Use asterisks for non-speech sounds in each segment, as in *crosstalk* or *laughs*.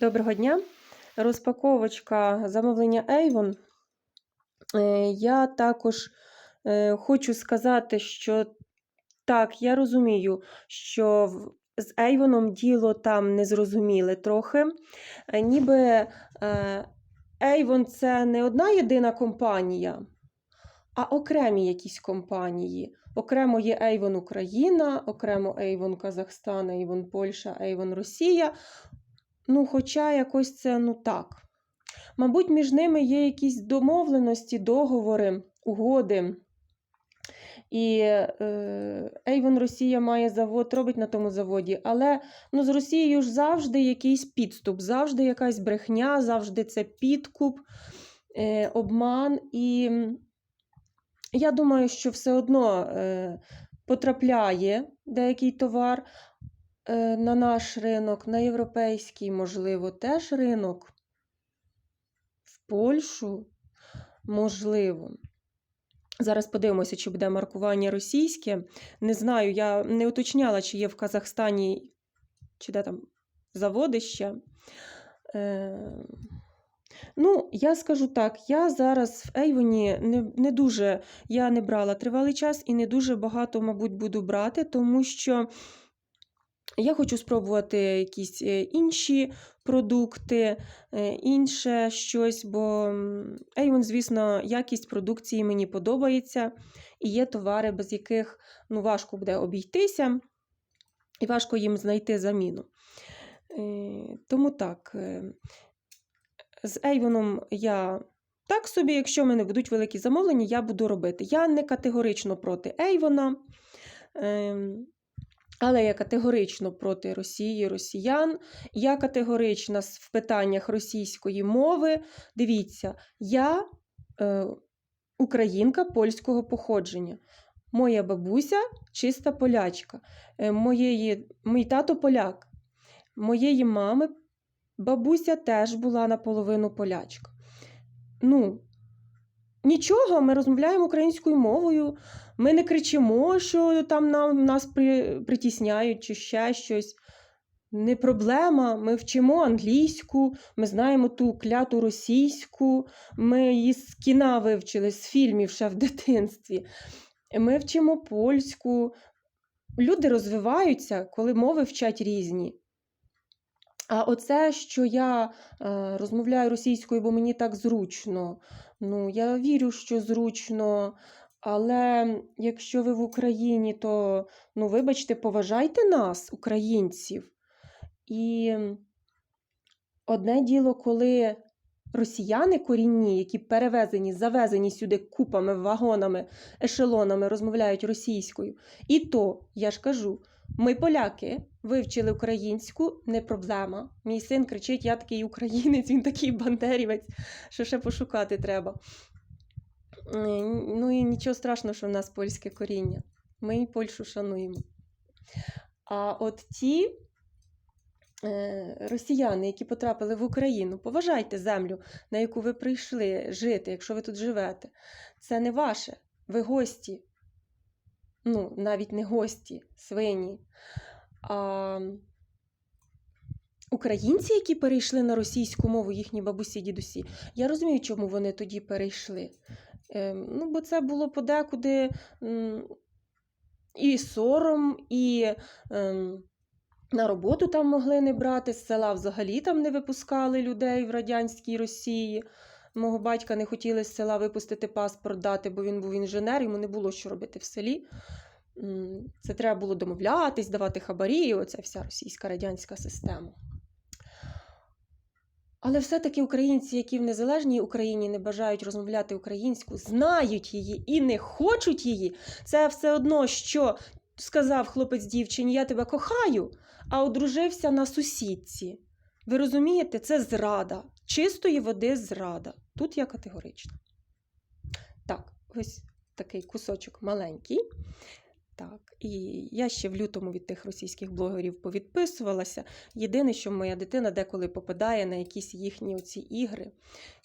Доброго дня! Розпаковочка замовлення Avon. Е, Я також е, хочу сказати, що так, я розумію, що з Avon діло там незрозуміле трохи. Е, Ніби Avon це не одна єдина компанія, а окремі якісь компанії. Окремо є Avon Україна, окремо Avon Казахстан, Avon Польща, Avon Росія. Ну, хоча якось це ну так. Мабуть, між ними є якісь домовленості, договори, угоди. І е, Avon Росія має завод, робить на тому заводі, але ну, з Росією ж завжди якийсь підступ, завжди якась брехня, завжди це підкуп, е, обман. І я думаю, що все одно е, потрапляє деякий товар на наш ринок, на європейський, можливо, теж ринок. В Польщу, можливо. Зараз подивимося, чи буде маркування російське. Не знаю, я не уточняла, чи є в Казахстані, чи де там заводи ще. Е, ну, я скажу так, я зараз в Ейвоні не, не дуже, я не брала тривалий час і не дуже багато, мабуть, буду брати, тому що я хочу спробувати якісь е, інші продукти, е, інше щось, бо Avon, звісно, якість продукції мені подобається, і є товари, без яких ну, важко буде обійтися, і важко їм знайти заміну. Е, Тому так, з Avon я так собі, якщо в мене будуть великі замовлення, я буду робити. Я не категорично проти Avon. Але я категорично проти Росії, росіян. Я категорична в питаннях російської мови. Дивіться, я е, українка польського походження. Моя бабуся чиста полячка. Е, моєї, мій тато поляк. Моєї мами бабуся теж була наполовину полячка. Ну, нічого, ми розмовляємо українською мовою. Ми не кричимо, що там нам, нас при, притісняють чи ще щось. Не проблема. Ми вчимо англійську, ми знаємо ту кляту російську, ми її з кіна вивчили, з фільмів ще в дитинстві. Ми вчимо польську. Люди розвиваються, коли мови вчать різні. А оце, що я е, розмовляю російською, бо мені так зручно. Ну, я вірю, що зручно. Але якщо ви в Україні, то ну, вибачте, поважайте нас, українців. І одне діло, коли росіяни корінні, які перевезені, завезені сюди купами, вагонами, ешелонами, розмовляють російською. І то, я ж кажу, ми, поляки, вивчили українську, не проблема. Мій син кричить: я такий українець, він такий бандерівець, що ще пошукати треба. Е, Ну і нічого страшного, що в нас польське коріння. Ми і Польщу шануємо. А от ті е, росіяни, які потрапили в Україну, поважайте землю, на яку ви прийшли жити, якщо ви тут живете. Це не ваше. Ви гості. Ну, навіть не гості, свині. А українці, які перейшли на російську мову, їхні бабусі, дідусі, я розумію, чому вони тоді перейшли. Ем, ну, бо це було подекуди і сором, і ем, на роботу там могли не брати, з села взагалі там не випускали людей в радянській Росії. Мого батька не хотіли з села випустити паспорт дати, бо він був інженер, йому не було що робити в селі. Це треба було домовлятись, давати хабарі, і оця вся російська радянська система. Але все-таки українці, які в незалежній Україні не бажають розмовляти українську, знають її і не хочуть її. Це все одно, що сказав хлопець дівчині, я тебе кохаю, а одружився на сусідці. Ви розумієте, це зрада. Чистої води зрада. Тут я категорична. Так, ось такий кусочок маленький. Так, і я ще в лютому від тих російських блогерів повідписувалася. Єдине, що моя дитина деколи попадає на якісь їхні оці ігри,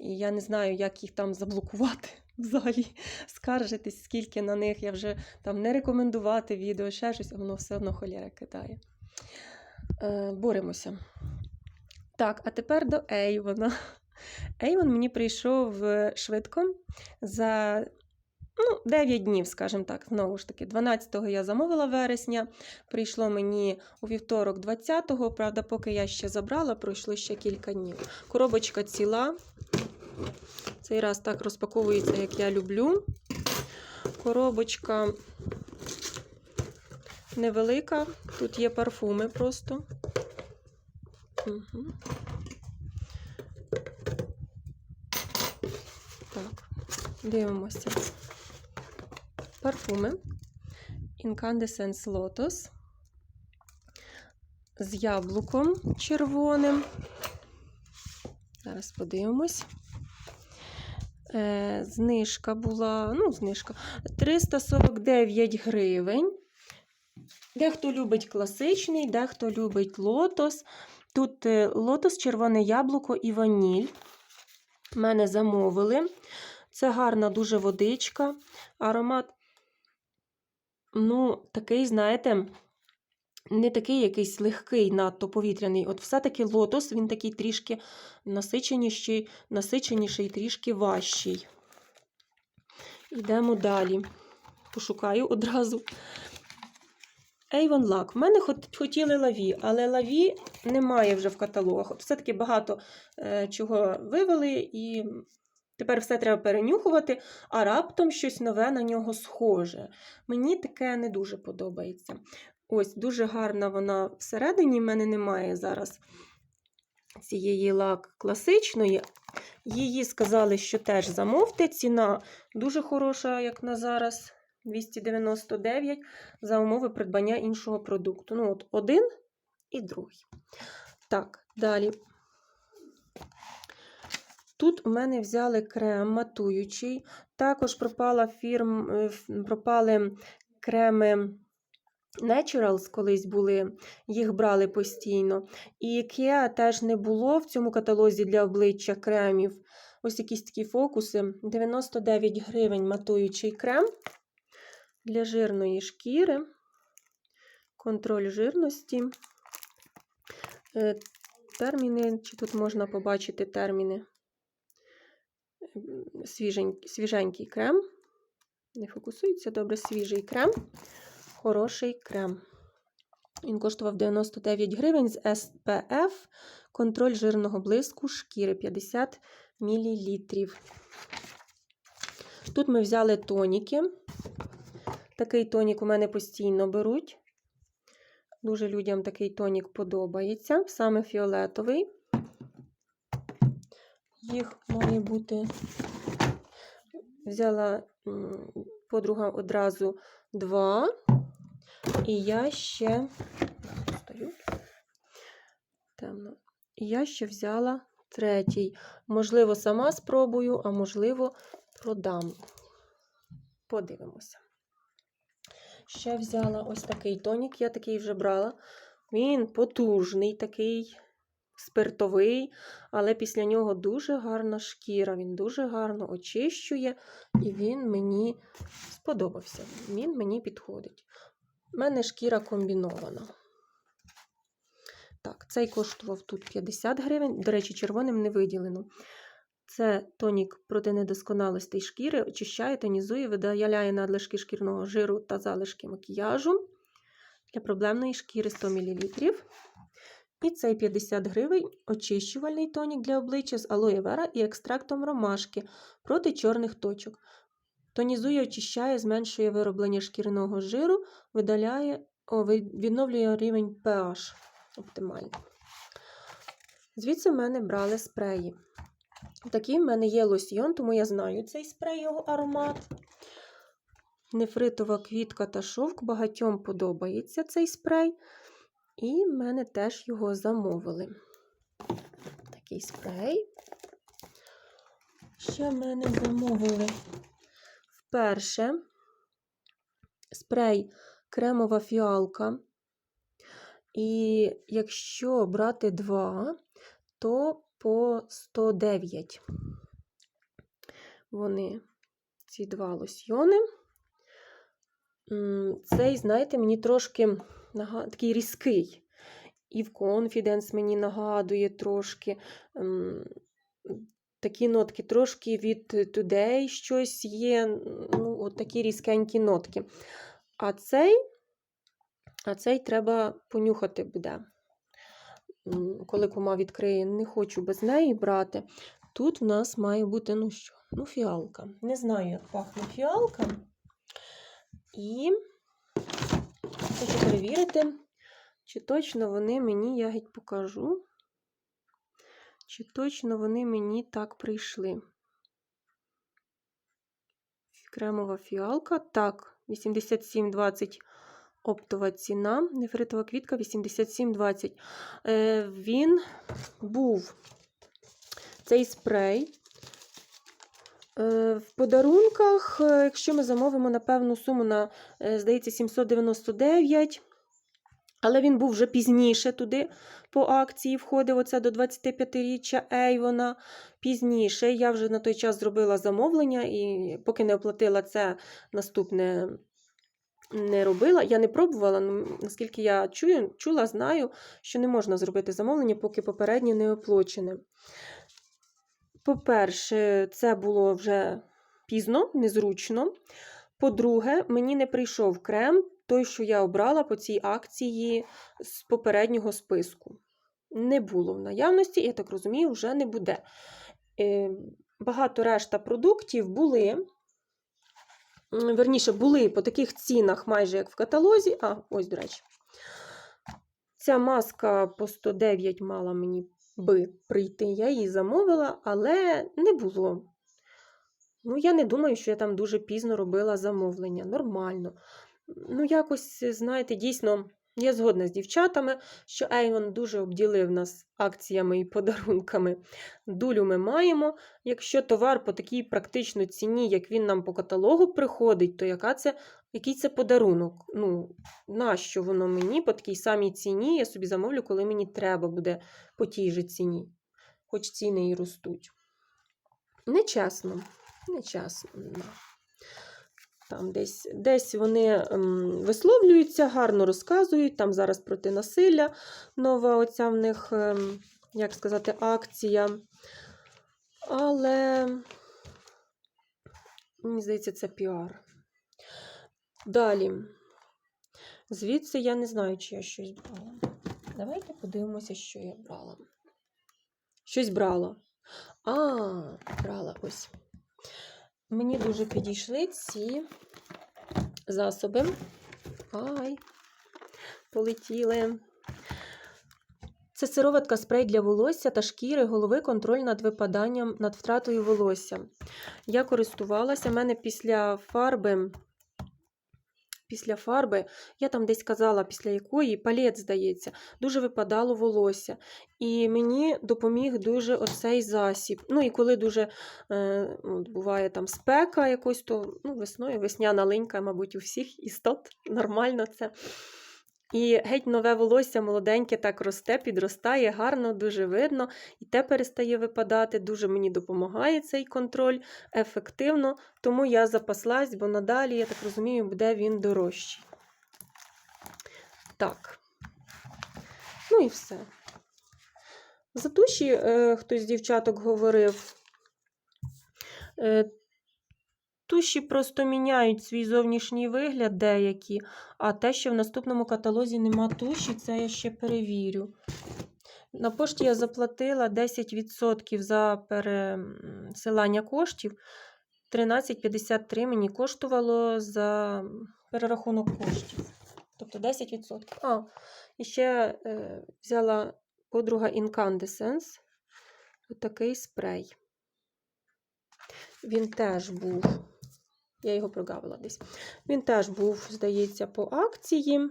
і я не знаю, як їх там заблокувати. *laughs* Взагалі скаржитись, скільки на них я вже там не рекомендувати відео, ще щось, а воно все одно холєра кидає. Е, боремося. Так, а тепер до Ейвона. Ейвон мені прийшов швидко за ну, 9 днів, скажімо так, знову ж таки. 12-го я замовила вересня, прийшло мені у вівторок 20-го, правда, поки я ще забрала, пройшло ще кілька днів. Коробочка ціла. Цей раз так розпаковується, як я люблю. Коробочка невелика, тут є парфуми просто. Угу. Дивимося. Парфуми Incandescence Lotus з яблуком червоним. Зараз подивимось. Е, знижка була, ну, знижка 349 гривень. Дехто любить класичний, дехто любить лотос. Тут е, лотос, червоне яблуко і ваніль. Мене замовили. Це гарна дуже водичка. Аромат, ну, такий, знаєте, не такий якийсь легкий, надто повітряний. От все-таки лотос, він такий трішки насиченіший, насиченіший трішки важчий. Йдемо далі. Пошукаю одразу. Avon Lac. В мене хотіли лаві, але лаві немає вже в каталогах. От все-таки багато е, чого вивели, і тепер все треба перенюхувати, а раптом щось нове на нього схоже. Мені таке не дуже подобається. Ось, дуже гарна вона всередині. В мене немає зараз цієї лак класичної. Її сказали, що теж замовте. Ціна дуже хороша, як на зараз. 299 за умови придбання іншого продукту. Ну, от один і другий. Так, далі. Тут у мене взяли крем матуючий. Також пропала фірм, е, пропали креми Naturals, колись були, їх брали постійно. І IKEA теж не було в цьому каталозі для обличчя кремів. Ось якісь такі фокуси. 99 гривень матуючий крем для жирної шкіри, контроль жирності. Е, Терміни, чи тут можна побачити терміни? Свіженький, свіженький крем. Не фокусується добре, свіжий крем. Хороший крем. Він коштував 99 гривень з SPF, контроль жирного блиску шкіри 50 мл. Тут ми взяли тоніки. Такий тонік у мене постійно беруть. Дуже людям такий тонік подобається. Саме фіолетовий. Їх має бути. Взяла подруга одразу два. І я ще. Стою. Темно. І я ще взяла третій. Можливо, сама спробую, а можливо, продам. Подивимося. Ще взяла ось такий тонік, я такий вже брала. Він потужний, такий спиртовий, але після нього дуже гарна шкіра, він дуже гарно очищує, і він мені сподобався. Він мені підходить. У мене шкіра комбінована. Так, цей коштував тут 50 гривень. До речі, червоним не виділено. Це тонік проти недосконалостей шкіри, очищає, тонізує, видаляє надлишки шкірного жиру та залишки макіяжу для проблемної шкіри 100 мл. І цей 50 гривень очищувальний тонік для обличчя з алоє вера і екстрактом ромашки проти чорних точок. Тонізує, очищає, зменшує вироблення шкіряного жиру, видаляє, о, відновлює рівень pH оптимально. Звідси в мене брали спреї. Такий в мене є лосьйон, тому я знаю цей спрей, його аромат. Нефритова квітка та шовк. Багатьом подобається цей спрей. І в мене теж його замовили. Такий спрей. Ще в мене замовили вперше спрей кремова фіалка. І якщо брати два, то по 109. Вони, ці два лосьйони. Цей, знаєте, мені трошки такий різкий. і в Confidence мені нагадує трошки. ем, Такі нотки, трошки від Today щось є, ну, от такі різкенькі нотки. А цей, а цей треба понюхати буде. Коли кума відкриє, не хочу без неї брати. Тут в нас має бути, ну що, ну, фіалка. Не знаю, як пахне фіалка. І хочу перевірити, чи точно вони мені, я геть покажу, чи точно вони мені так прийшли. Кремова фіалка. Так, 87,20 оптова ціна. Нефритова квітка 87,20. Е, він був цей спрей. Е, В подарунках, е, якщо ми замовимо на певну суму на, е, здається, 799, але він був вже пізніше туди по акції входив оце до 25-річчя Ейвона. Пізніше я вже на той час зробила замовлення і поки не оплатила це наступне. Не робила, я не пробувала, ну, наскільки я чую, чула, знаю, що не можна зробити замовлення, поки попереднє не оплачене. По-перше, це було вже пізно, незручно. По-друге, мені не прийшов крем, той, що я обрала по цій акції з попереднього списку. Не було в наявності, я так розумію, вже не буде. Е, Багато решта продуктів були. Верніше, були по таких цінах, майже як в каталозі. А, ось, до речі. Ця маска по 109 мала мені би прийти. Я її замовила, але не було. Ну, я не думаю, що я там дуже пізно робила замовлення. Нормально. Ну, якось, знаєте, дійсно, я згодна з дівчатами, що Avon дуже обділив нас акціями і подарунками. Дулю ми маємо. Якщо товар по такій практично ціні, як він нам по каталогу приходить, то яка це, який це подарунок? Ну, нащо воно мені по такій самій ціні? Я собі замовлю, коли мені треба буде по тій же ціні, хоч ціни і ростуть. Нечесно, нечесно. Там десь, десь вони ем, висловлюються, гарно розказують. Там зараз проти насилля нова оця в них, ем, як сказати, акція. Але, мені здається, це піар. Далі. Звідси я не знаю, чи я щось брала. Давайте подивимося, що я брала. Щось брала. А, брала ось. Мені дуже підійшли ці засоби. Ай, полетіли. Це сироватка спрей для волосся та шкіри, голови, контроль над випаданням, над втратою волосся. Я користувалася, в мене після фарби, після фарби, я там десь казала, після якої, палет, здається, дуже випадало волосся. І мені допоміг дуже оцей засіб. Ну і коли дуже е, от буває там спека якось, то ну, весною весняна линька, мабуть, у всіх істот нормально це. І геть нове волосся молоденьке так росте, підростає, гарно, дуже видно, і те перестає випадати. Дуже мені допомагає цей контроль ефективно, тому я запаслась, бо надалі, я так розумію, буде він дорожчий. Так. Ну і все. За туші е, хтось з дівчаток говорив. Е, Туші просто міняють свій зовнішній вигляд деякі, а те, що в наступному каталозі нема туші, це я ще перевірю. На пошті я заплатила 10% за пересилання коштів. 13,53 мені коштувало за перерахунок коштів. Тобто 10%. А, і ще е, взяла подруга Incandescence. Отакий спрей. Він теж був. Я його прогавила десь. Він теж був, здається, по акції.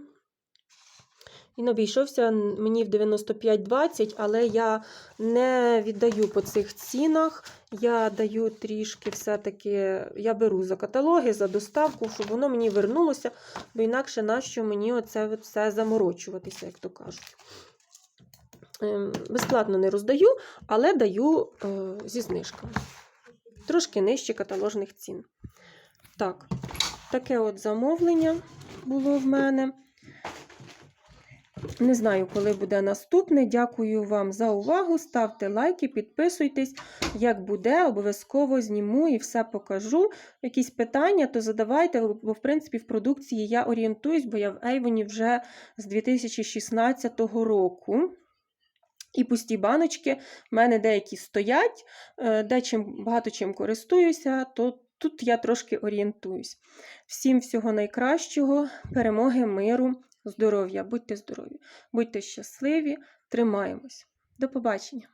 Він обійшовся мені в 95,20, але я не віддаю по цих цінах. Я даю трішки все-таки, я беру за каталоги, за доставку, щоб воно мені вернулося, бо інакше нащо мені оце все заморочуватися, як то кажуть. Ем, Безплатно не роздаю, але даю е, зі знижками. Трошки нижче каталожних цін. Так, таке от замовлення було в мене. Не знаю, коли буде наступне. Дякую вам за увагу. Ставте лайки, підписуйтесь. Як буде, обов'язково зніму і все покажу. Якісь питання, то задавайте, бо, в принципі, в продукції я орієнтуюсь, бо я в Ейвоні вже з 2016 року. І пусті баночки. В мене деякі стоять, е, де чим, багато чим користуюся, то тут я трошки орієнтуюсь. Всім всього найкращого, перемоги, миру, здоров'я. Будьте здорові, будьте щасливі, тримаємось. До побачення!